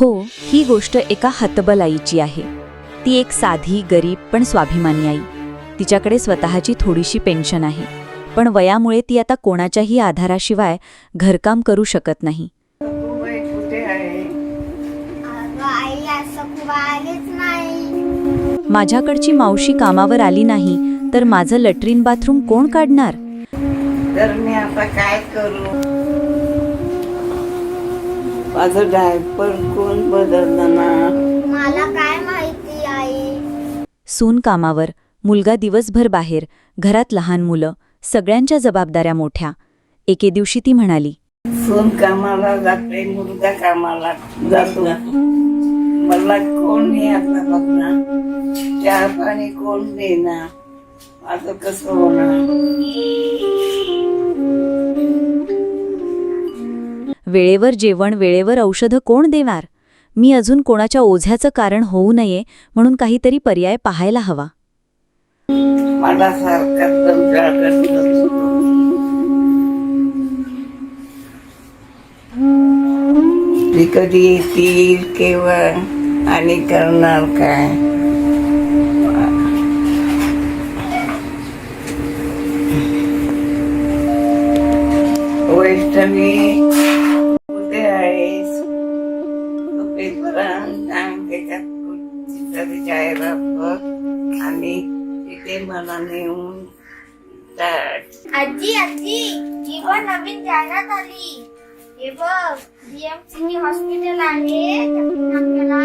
हो ही गोष्ट एका हतबल आईची आहे. ती एक साधी गरीब पण स्वाभिमानी आई. तिच्याकडे स्वतःची थोडीशी पेन्शन आहे. पण वयामुळे ती आता कोणाच्याही आधाराशिवाय घरकाम करू शकत नाही. माझ्याकडची मावशी कामावर आली नाही तर माझं लटरीन बाथरूम कोण काढणार? तर मी आता काय करू? माझं डायपर कोण बदलणार? मला काय माहिती आई? सून कामावर मुलगा दिवसभर बाहेर घरात लहान मुलं सगळ्यांच्या जबाबदाऱ्या मोठ्या. एके दिवशी ती म्हणाली सून कामाला जाते मुलगा कामाला जातो. मला कोण नाही आता बघणार? चहा पाणी कोण देणार? माझं कसं होणार? वेळेवर जेवण वेळेवर औषधं कोण देणार? मी अजून कोणाच्या ओझ्याचं कारण होऊ नये म्हणून काहीतरी पर्याय पाहायला हवा. मला कधी येतील केवळ आणि करणार काय? वैष्णवी तिथे मला नेऊन टाक. आजी आजी ही पण नवीन जाहिरात आली. हे बघ डीएमसीटी हॉस्पिटल आहे. आपल्याला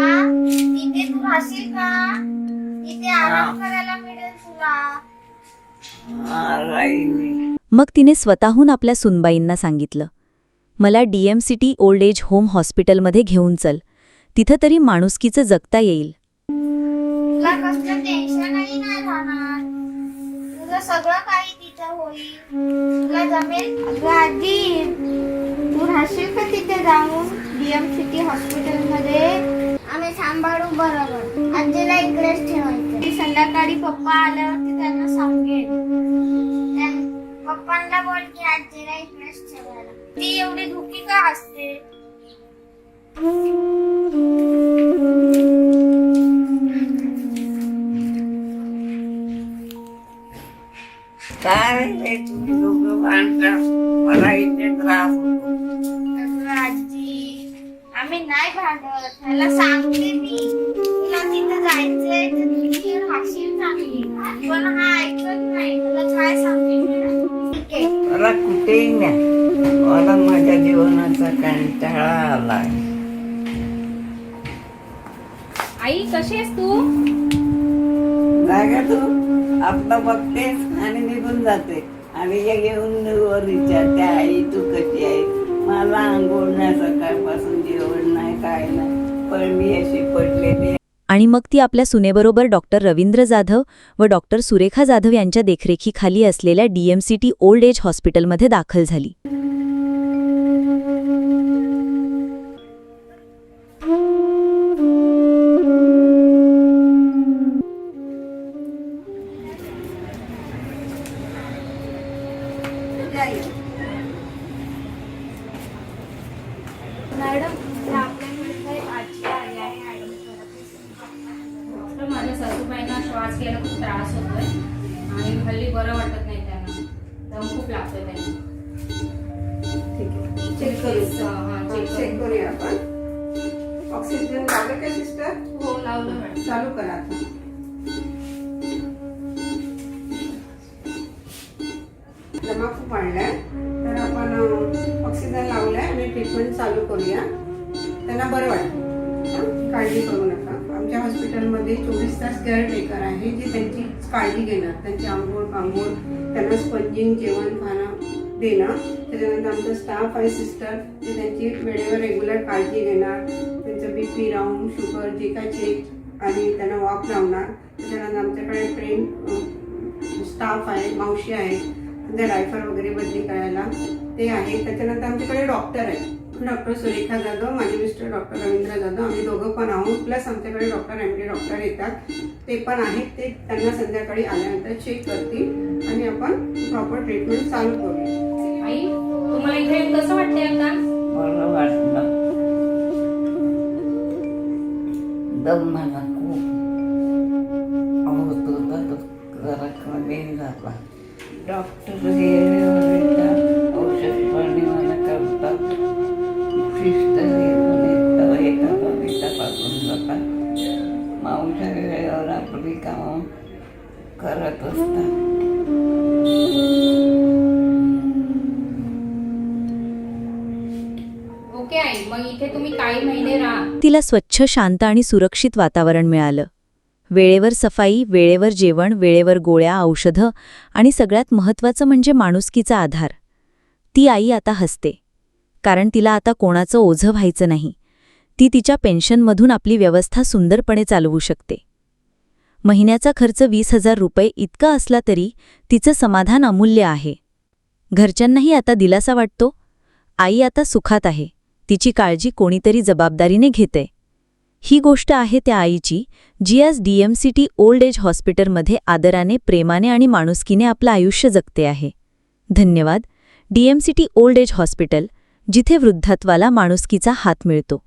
तिथे तू राहशील का? तिथे आराम करायला मिळेल तुला. मग तिने स्वतःहून आपल्या सुनबाईंना सांगितलं मला डीएमसीटी ओल्ड एज होम हॉस्पिटलमध्ये घेऊन चल. तिथं तरी माणुसकीचं जगता येईल. तुला कसलं टेन्शनही नाही राहणार. तुझं सगळं काही तिथं होईल. तुला जमेल? आजी तू राहशील का तिथे जाऊन? डीएम सिटी हॉस्पिटलमध्ये आम्ही सांभाळू बरोबर. आजीला इकडेच ठेवायचं. ती संध्याकाळी पप्पा आल्यावरती त्यांना सांगेल. त्यां- पप्पांना बोल की आजीला इकडेच ठेवायला. ती एवढी धुकी का असते काय रे तुम्ही दोघं भांडता मला इथे त्रास होतो. अगं आजी आम्ही नाही भांडत त्याला सांगते मी. तुला तिथं जायचंय तर तू तिथे राहशील चांगली. पण हा ऐकत नाही. तुला काय सांगते मी? ठीक आहे. मला कुठेही नाही मला माझ्या जीवनाचा कंटाळा आलाय. आई कशी आहेस तू? नाही का तू. आपलं बघतेस आणि निघून जाते. आणि हे घेऊन वर विचारते आई तू कशी आहे मला आंघोळ नाही सकाळपासून जेवण नाही काय नाही. पण मी अशी पडलेली आणि मग ती आपल्या सुनेबरोबर डॉक्टर रवींद्र जाधव व डॉक्टर सुरेखा जाधव यांच्या देखरेखीखाली असलेल्या डीएमसीटी ओल्ड एज हॉस्पिटलमध्ये दाखल झाली. मॅडम तर माझ्या सासूबाईंना श्वास घ्यायला खूप त्रास होतोय आणि हल्ली बरं वाटत नाही त्यांना. दम खूप लागतोय त्यांना. ठीक आहे. चेक करू. हा चेक करूया आपण. ऑक्सिजन लावलं का सिस्टर हो लावलं मॅडम. चालू करा दमा खूप वाढलाय चालू करूया. त्यांना बरं वाटतं काळजी करू नका. आमच्या हॉस्पिटलमध्ये चोवीस तास केअर टेकर आहे जे त्यांची काळजी घेणार त्यांची आंघोळ पांघोळ त्यांना स्पंजिंग जेवण खाणं देणं. त्याच्यानंतर आमचा स्टाफ आहे सिस्टर ते त्यांची वेळेवर रेग्युलर काळजी घेणार. त्यांचं बी पी राऊंड शुगर जे काय चेक आणि त्यांना वॉक लावणार. त्याच्यानंतर आमच्याकडे ट्रेन स्टाफ आहे मावशी आहे त्यांचे डायफर वगैरे बदली करायला. ते आहे त्याच्यानंतर आमच्याकडे डॉक्टर आहे डॉक्टर सुरेखा जाधव माझे मिस्टर डॉक्टर रवींद्र जाधव आम्ही दोघं पण आहोत. प्लस आमच्याकडे डॉक्टर एम डी डॉक्टर येतात. ते पण आहेत. ते त्यांना संध्याकाळी आल्यानंतर चेक करतील आणि आपण प्रॉपर ट्रीटमेंट चालू करूया आई तुम्हाला इथे कसं वाटतंय आता? बरं वाटलं. दम मला खूप होत होता तो जरा कमी झाला. डॉक्टर हे मावच्या वेळेवर आपली कामं करत असतात. ओके आई मग इथे तुम्ही काही महिने राहा. तिला स्वच्छ शांत आणि सुरक्षित वातावरण मिळालं. वेळेवर सफाई वेळेवर जेवण वेळेवर गोळ्या औषधं आणि सगळ्यात महत्त्वाचं म्हणजे माणुसकीचा आधार. ती आई आता हसते. कारण तिला आता कोणाचं ओझं व्हायचं नाही. ती तिच्या पेन्शनमधून आपली व्यवस्था सुंदरपणे चालवू शकते. महिन्याचा खर्च वीस हजार रुपये इतका असला तरी तिचं समाधान अमूल्य आहे. घरच्यांनाही आता दिलासा वाटतो. आई आता सुखात आहे. तिची काळजी कोणीतरी जबाबदारीने घेते. ही गोष्ट आहे त्या आईची जी आज डीएमसीटी ओल्ड एज हॉस्पिटलमध्ये आदराने प्रेमाने आणि माणुसकीने आपलं आयुष्य जगते आहे. धन्यवाद. डीएमसीटी ओल्ड एज हॉस्पिटल जिथे वृद्धत्वाला माणुसकीचा हात मिळतो.